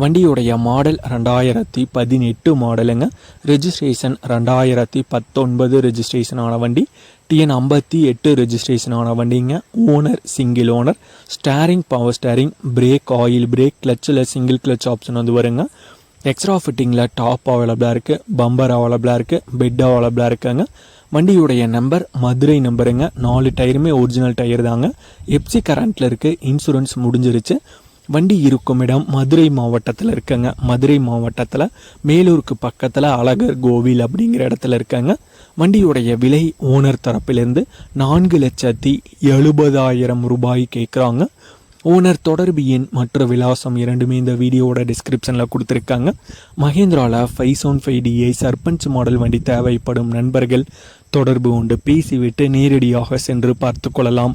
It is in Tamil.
வண்டியுடைய மாடல் ரெண்டாயிரத்தி பதினெட்டு மாடலுங்க. ரெஜிஸ்ட்ரேஷன் ரெண்டாயிரத்தி பத்தொன்பது ரெஜிஸ்ட்ரேஷன் ஆன வண்டி. டிஎன் ஐம்பத்தி எட்டு ரெஜிஸ்ட்ரேஷன் ஆன வண்டிங்க. Owner single owner steering power steering brake oil brake கிளச்சில் single clutch option வந்து வருங்க. எக்ஸ்ட்ரா ஃபிட்டிங்கில் டாப் அவைலபிளாக இருக்குது பம்பர் அவைலபிளாக இருக்குது பெட் அவைலபிளாக இருக்குங்க. வண்டியுடைய நம்பர் மதுரை நம்பருங்க நாலு டயருமே ஒரிஜினல் டயர் தாங்க. எப்சி கரண்ட்டில் இருக்குது இன்சூரன்ஸ் முடிஞ்சிருச்சு. வண்டி இருக்கும் இடம் மதுரை மாவட்டத்தில் இருக்குங்க. மதுரை மாவட்டத்தில் மேலூருக்கு பக்கத்தில் அழகர் கோவில் அப்படிங்கிற இடத்துல இருக்காங்க. வண்டியுடைய விலை ஓனர் தரப்பிலிருந்து நான்கு லட்சத்தி எழுபதாயிரம் ரூபாய் கேட்குறாங்க ஓனர் தொடர்பு எண் மற்ற விலாசம் இரண்டுமே இந்த வீடியோவோட டிஸ்கிரிப்ஷனில் கொடுத்துருக்காங்க. மகேந்திராவில் five seven five DI Sarpanch model வண்டி தேவைப்படும் நண்பர்கள் தொடர்பு கொண்டு பேசிவிட்டு நேரடியாக சென்று பார்த்து கொள்ளலாம்.